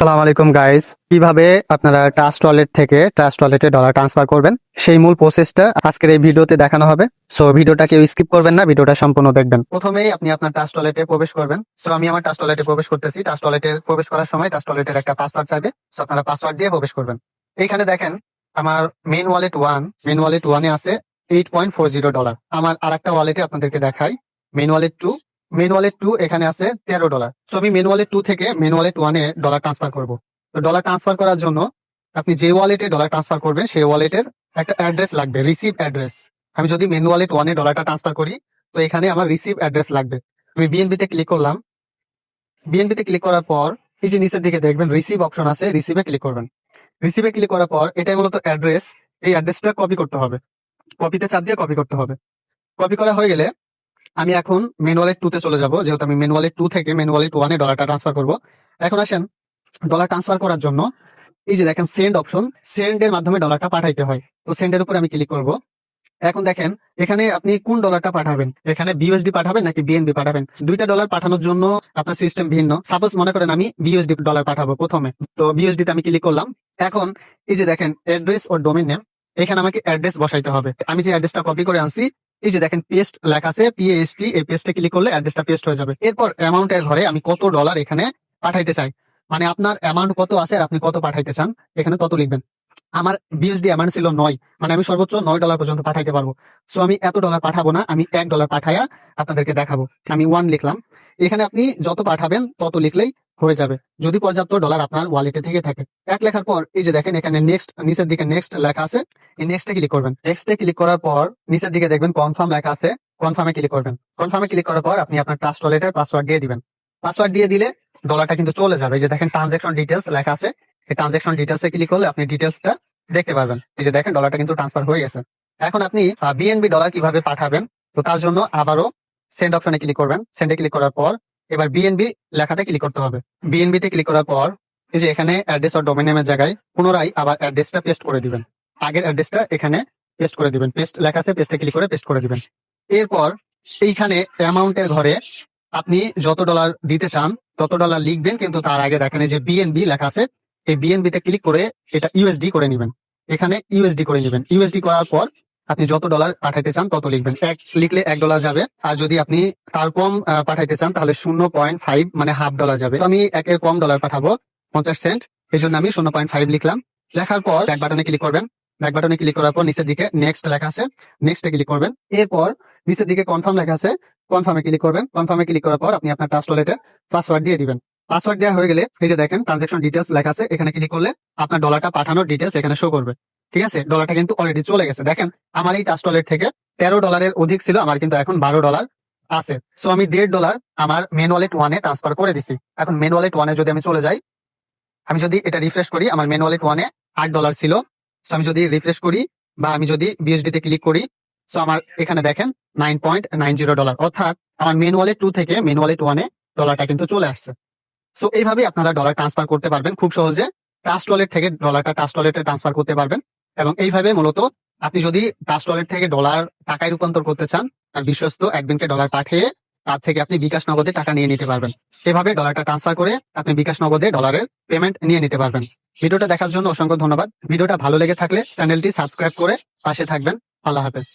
আসসালামু আলাইকুম গাইস কীভাবে আপনারা ট্রাস্ট ওয়ালেট থেকে ট্রাস্ট ওয়ালেটে ডলার ট্রান্সফার করবেন? সেই মূল প্রসেসটা আজকের এই ভিডিওতে দেখানো হবে। সো ভিডিওটা কেউ স্কিপ করবেন না, ভিডিওটা সম্পূর্ণ দেখবেন। প্রথমেই আপনি আপনার ট্রাস্ট ওয়ালেটে প্রবেশ করবেন। সো আমি আমার ট্রাস্ট ওয়ালেটে প্রবেশ করতেছি। ট্রাস্ট ওয়ালেটে প্রবেশ করার সময় ট্রাস্ট ওয়ালেটের একটা পাসওয়ার্ড চাইবে। সো আপনারা পাসওয়ার্ড দিয়ে প্রবেশ করবেন। এইখানে দেখেন, আমার main wallet one main wallet ওয়ানে আছে eight point four zero dollar আমার আর একটা ওয়ালেটে আপনাদেরকে দেখাই। Main wallet two main wallet two এখানে আছে তেরো ডলার সো আমি মেন ওয়ালেট টু থেকে মেন ওয়ালেট ওয়ানে ডলার ট্রান্সফার করব। তো ডলার ট্রান্সফার করার জন্য আপনি যে ওয়ালেটে ডলার ট্রান্সফার করবেন, সেই ওয়ালেটের একটা অ্যাড্রেস লাগবে রিসিভ অ্যাড্রেস আমি যদি মেন ওয়ালেট ওয়ানে ডলারটা ট্রান্সফার করি, তো এখানে আমার রিসিভ অ্যাড্রেস লাগবে। আমি বিএনবি তে ক্লিক করলাম। বিএনবি তে ক্লিক করার পর, এই যে নিচের দিকে দেখবেন রিসিভ অপশন আছে রিসিভে ক্লিক করবেন। রিসিভে ক্লিক করার পর, এটাই মূলত অ্যাড্রেস এই অ্যাড্রেসটা কপি করতে হবে। কপিতে চাপ দিয়ে কপি করতে হবে। কপি করা হয়ে গেলে আমি এখন ওয়ালেট টু তে চলে যাব, যেহেতু আমি ওয়ালেট টু থেকে মেন ওয়ালেট ওয়ানে ডলারটা ট্রান্সফার করব। এখন আসেন ডলার ট্রান্সফার করার জন্য, এই যে দেখেন সেন্ড অপশন সেন্ড এর মাধ্যমে ডলারটা পাঠাইতে হয়। তো সেন্ড এর উপর আমি ক্লিক করব। এখন দেখেন, এখানে আপনি কোন ডলারটা পাঠাবেন? এখানে বিউএসডি পাঠাবেন নাকি বিএনবি পাঠাবেন? দুইটা ডলার পাঠানোর জন্য আপনার সিস্টেম ভিন্ন। সাপোজ মনে করেন আমি বিউএসডি ডলার পাঠাবো প্রথমে। তো বিউএসডি তে আমি ক্লিক করলাম। এখন এই যে দেখেন অ্যাড্রেস ও ডোমেন নেম এখানে আমাকে অ্যাড্রেস বসাইতে হবে। আমি যে অ্যাড্রেসটা কপি করে আনছি এই যে দেখেন পেস্ট লেখা আছে পিএসটি এই পেস্টে ক্লিক করলে অ্যাড্রেসটা পেস্ট হয়ে যাবে। এরপর অ্যামাউন্টের ঘরে আমি কত ডলার এখানে পাঠাইতে চাই? মানে আপনার অ্যামাউন্ট কত আছে আর আপনি কত পাঠাইতে চান? এখানে তত লিখবেন। আমার বিএসডি অ্যামাউন্ট ছিল নয় মানে আমি সর্বোচ্চ নয় ডলার পর্যন্ত পাঠাইতে পারব। সো আমি এত ডলার পাঠাবো না, আমি এক ডলার পাঠাইয়া আপনাদেরকে দেখাবো। আমি ওয়ান লিখলাম। এখানে আপনি যত পাঠাবেন, তত লিখলেই হয়ে যাবে। যদি পর্যাপ্ত ডলার আপনার ওয়ালেটে থেকে থাকে। এক লেখার পর, এই যে দেখেন এখানে নেক্সট নিচের দিকে নেক্সট লেখা আছে, এই নেক্সটে ক্লিক করবেন। নেক্সটে ক্লিক করার পর, নিচের দিকে দেখবেন কনফার্ম লেখা আছে কনফার্মে ক্লিক করবেন। কনফার্মে ক্লিক করার পর, আপনি আপনার ট্রাস্ট ওয়ালেটের পাসওয়ার্ড দিয়ে দিবেন। পাসওয়ার্ড দিয়ে দিলে ডলারটা কিন্তু চলে যাবে। এই যে দেখেন ট্রানজেকশন ডিটেলস লেখা আছে, এই ট্রানজেকশন ডিটেলসে ক্লিক করলে আপনি ডিটেলসটা দেখতে পারবেন। এই যে দেখেন ডলারটা কিন্তু ট্রান্সফার হয়ে গেছে। এখন আপনি বিএনবি ডলার কীভাবে পাঠাবেন? তো তার জন্য আবারও সেন্ড অপশনে ক্লিক করবেন। সেন্ডে ক্লিক করার পর এবার বিএনবি লেখাতে ক্লিক করতে হবে। বিএনবি তে ক্লিক করার পর, এই যে এখানে অ্যাড্রেস আর ডোমেন নেমের জায়গায় পুনরায় আবার অ্যাড্রেসটা পেস্ট করে দিবেন। আগের অ্যাড্রেসটা এখানে পেস্ট করে দিবেন। পেস্ট লেখা আছে পেস্টে ক্লিক করে পেস্ট করে দিবেন। এরপর এইখানে অ্যামাউন্টের ঘরে আপনি যত ডলার দিতে চান, তত ডলার লিখবেন, কিন্তু তার আগে দেখেন যে বিএনবি লেখা আছে, এই বিএনবি তে ক্লিক করে এটা ইউএসডি করে নেবেন। এখানে ইউএসডি করে নেবেন। ইউএসডি করার পর আপনি যত ডলার পাঠাইতে চান, তত লিখবেন। এক, লিখলে এক ডলার যাবে। আর যদি আপনি তার কম পাঠাইতে চান, তাহলে শূন্য পয়েন্ট ফাইভ মানে হাফ ডলার যাবে। আমি একের কম ডলার পাঠাবো, পঞ্চাশ সেন্ট এই জন্য আমি শূন্য পয়েন্ট ফাইভ লিখলাম। লেখার পর ব্যাক বাটনে ক্লিক করবেন। ব্যাক বাটনে ক্লিক করার পর নিচের দিকে নেক্সট লেখা আছে। নেক্সটে ক্লিক করবেন। এরপর নিচের দিকে কনফার্ম লেখা আছে। কনফার্মে ক্লিক করবেন। কনফার্মে ক্লিক করার পর আপনি আপনার ট্রাস্ট ওয়ালেটে পাসওয়ার্ড দিয়ে দিবেন। পাসওয়ার্ড দেওয়া হয়ে গেলে এই যে দেখেন ট্রানজাকশন ডিটেলস লেখা আছে। এখানে ক্লিক করলে আপনার ডলারটা পাঠানোর ডিটেলস এখানে শো করবে। ঠিক আছে? ডলারটা কিন্তু অলরেডি চলে গেছে। দেখেন, আমার এই ট্রাস্ট ওয়ালেট থেকে তেরো ডলারের অধিক ছিল, আমার কিন্তু এখন বারো ডলার আছে। সো আমি দেড় ডলার আমার মেন ওয়ালেট ওয়ানে ট্রান্সফার করে দিছি। এখন মেন ওয়ালেট ওয়ানে যদি আমি চলে যাই, আমি যদি এটা রিফ্রেশ করি, আমার মেন ওয়ালেট ওয়ানে আট ডলার ছিল। সো আমি যদি রিফ্রেশ করি বা আমি যদি বিএসডি তে ক্লিক করি সো আমার এখানে দেখেন nine point nine zero dollar অর্থাৎ আমার মেন ওয়ালেট টু থেকে মেন ওয়ালেট ওয়ানে ডলারটা কিন্তু চলে আসছে। সো এইভাবে আপনারা ডলার ট্রান্সফার করতে পারবেন। খুব সহজে ট্রাস্ট ওয়ালেট থেকে ডলারটা ট্রাস্ট ওয়ালেটে ট্রান্সফার করতে পারবেন। এবং এইভাবে মূলত আপনি যদি ট্রাস্ট ওয়ালেট থেকে ডলার টাকায় রূপান্তর করতে চান আর বিশ্বস্ত একদিনকে ডলার পাঠিয়ে তার থেকে আপনি বিকাশ নগদে টাকা নিয়ে নিতে পারবেন। এভাবে ডলারটা ট্রান্সফার করে আপনি বিকাশ নগদে ডলারের পেমেন্ট নিয়ে নিতে পারবেন। ভিডিওটা দেখার জন্য অসংখ্য ধন্যবাদ। ভিডিওটা ভালো লেগে থাকলে চ্যানেলটি সাবস্ক্রাইব করে পাশে থাকবেন। আল্লাহ হাফেজ।